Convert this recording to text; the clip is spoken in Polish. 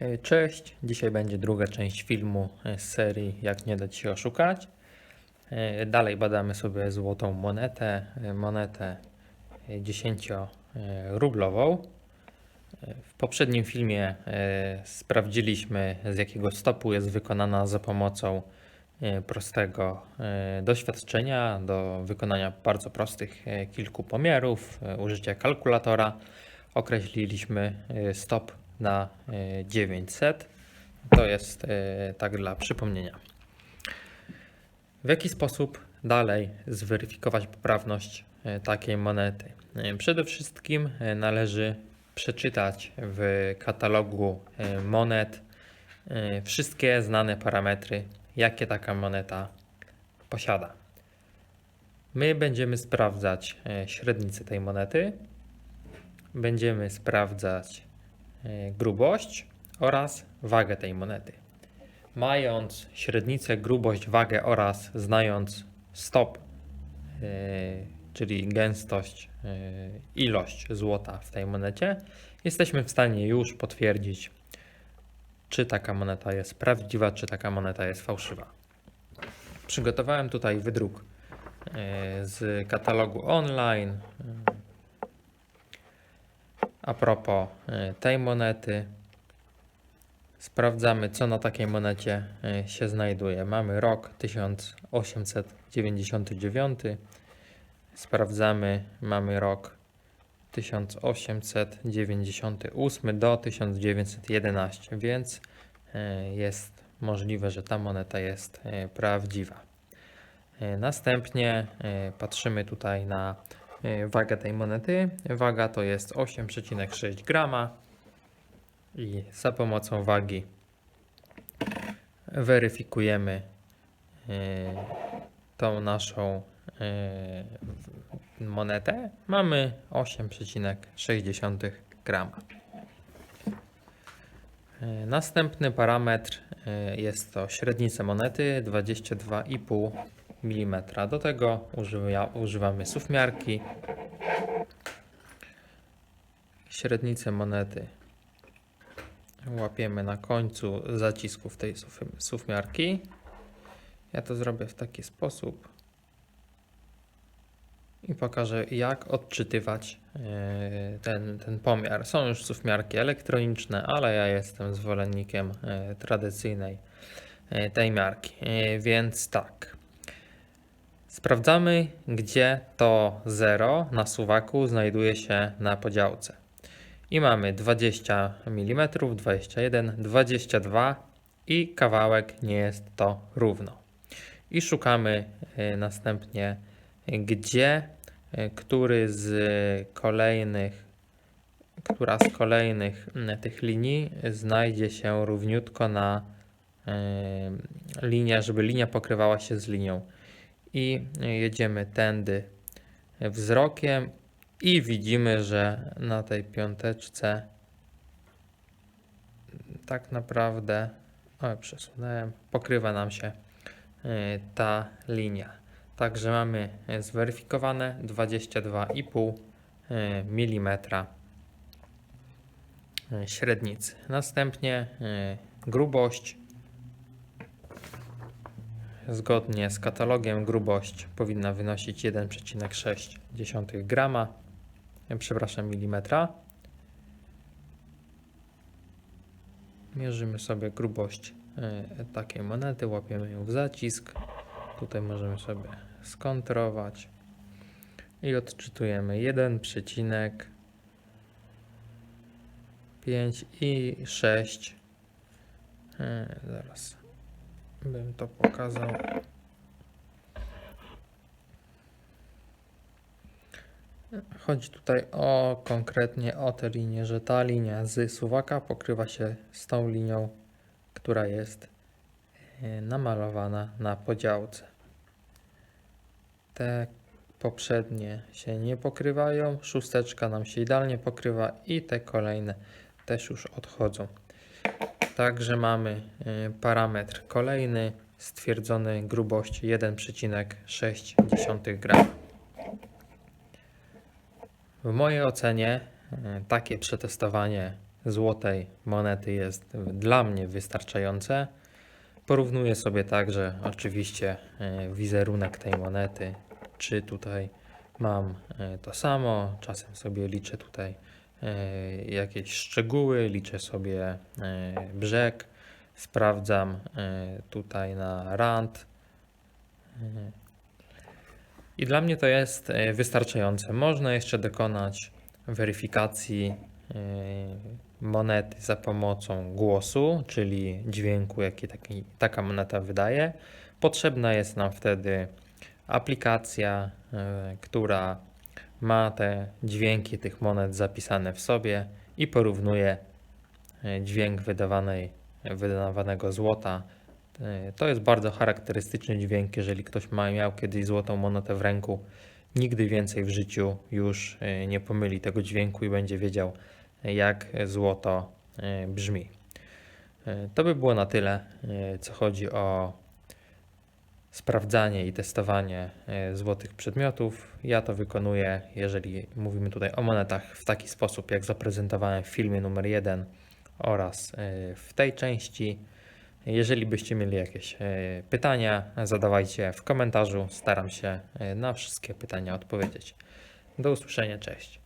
E, Cześć, dzisiaj będzie druga część filmu e, z serii Jak nie dać się oszukać. E, Dalej badamy sobie złotą monetę, monetę 10-rublową. E, W poprzednim filmie sprawdziliśmy z jakiego stopu jest wykonana za pomocą prostego doświadczenia do wykonania bardzo prostych kilku pomiarów, użycia kalkulatora. Określiliśmy stop na e, 900. To jest e, tak dla przypomnienia. W jaki sposób dalej zweryfikować poprawność e, takiej monety? E, Przede wszystkim e, należy przeczytać w katalogu e, monet e, wszystkie znane parametry, jakie taka moneta posiada. My będziemy sprawdzać e, średnicę tej monety, będziemy sprawdzać e, grubość oraz wagę tej monety. Mając średnicę, grubość, wagę oraz znając stop, e, czyli gęstość, e, ilość złota w tej monecie, jesteśmy w stanie już potwierdzić, czy taka moneta jest prawdziwa, czy taka moneta jest fałszywa. Przygotowałem tutaj wydruk e, z katalogu online. A propos e, tej monety, sprawdzamy, co na takiej monecie e, się znajduje. Mamy rok 1899. Sprawdzamy, mamy rok 1898 do 1911, więc e, jest możliwe, że ta moneta jest prawdziwa. Następnie patrzymy tutaj na wagę tej monety. Waga to jest 8,6 grama i za pomocą wagi weryfikujemy e, tą naszą e, monetę. Mamy 8,6 grama. E, Następny parametr e, jest to średnica monety 22,5 mm. Do tego używa, używamy sufmiarki. Średnicę monety łapiemy na końcu zacisków tej suf- sufmiarki. Ja to zrobię w taki sposób i pokażę jak odczytywać e, ten, ten pomiar. Są już sufmiarki elektroniczne, ale ja jestem zwolennikiem e, tradycyjnej e, tej miarki. Więc tak. Sprawdzamy, gdzie to 0 na suwaku znajduje się na podziałce. I mamy 20 mm, 21, 22 i kawałek nie jest to równo. I szukamy e, następnie, gdzie e, który z kolejnych, która z kolejnych m, tych linii znajdzie się równiutko na linię, żeby linia pokrywała się z linią. I jedziemy tędy wzrokiem i widzimy, że na tej piąteczce tak naprawdę, o przesunąłem, pokrywa nam się y, ta linia. Także mamy y, zweryfikowane 22,5 mm y, średnicy. Następnie y, grubość. Zgodnie z katalogiem grubość powinna wynosić 1,6 grama, przepraszam, milimetra. Mierzymy sobie grubość e, takiej monety, łapiemy ją w zacisk. Tutaj możemy sobie skontrować i odczytujemy 1,5 i 6. E, Zaraz bym to pokazał. Chodzi tutaj o konkretnie o tę linię, że ta linia z suwaka pokrywa się z tą linią, która jest e, namalowana na podziałce. Te poprzednie się nie pokrywają, szósteczka nam się idealnie pokrywa i te kolejne też już odchodzą. Także mamy y, parametr kolejny, stwierdzony grubość 1,6 g. W mojej ocenie y, takie przetestowanie złotej monety jest dla mnie wystarczające. Porównuję sobie także oczywiście e, wizerunek tej monety, czy tutaj mam to samo. Czasem sobie liczę tutaj jakieś szczegóły, liczę sobie e, brzeg, sprawdzam e, tutaj na rand. E, I dla mnie to jest e, wystarczające. Można jeszcze dokonać weryfikacji e, monety za pomocą głosu, czyli dźwięku, jaki taki, taka moneta wydaje. Potrzebna jest nam wtedy aplikacja, e, która ma te dźwięki tych monet zapisane w sobie i porównuje e, dźwięk wydawanej, wydawanego złota. E, To jest bardzo charakterystyczny dźwięk, jeżeli ktoś ma, miał kiedyś złotą monetę w ręku, nigdy więcej w życiu już e, nie pomyli tego dźwięku i będzie wiedział, jak złoto brzmi. To by było na tyle, co chodzi o sprawdzanie i testowanie e, złotych przedmiotów. Ja to wykonuję, jeżeli mówimy tutaj o monetach, w taki sposób, jak zaprezentowałem w filmie numer 1 oraz e, w tej części. Jeżeli byście mieli jakieś e, pytania, zadawajcie w komentarzu. Staram się na wszystkie pytania odpowiedzieć. Do usłyszenia, cześć.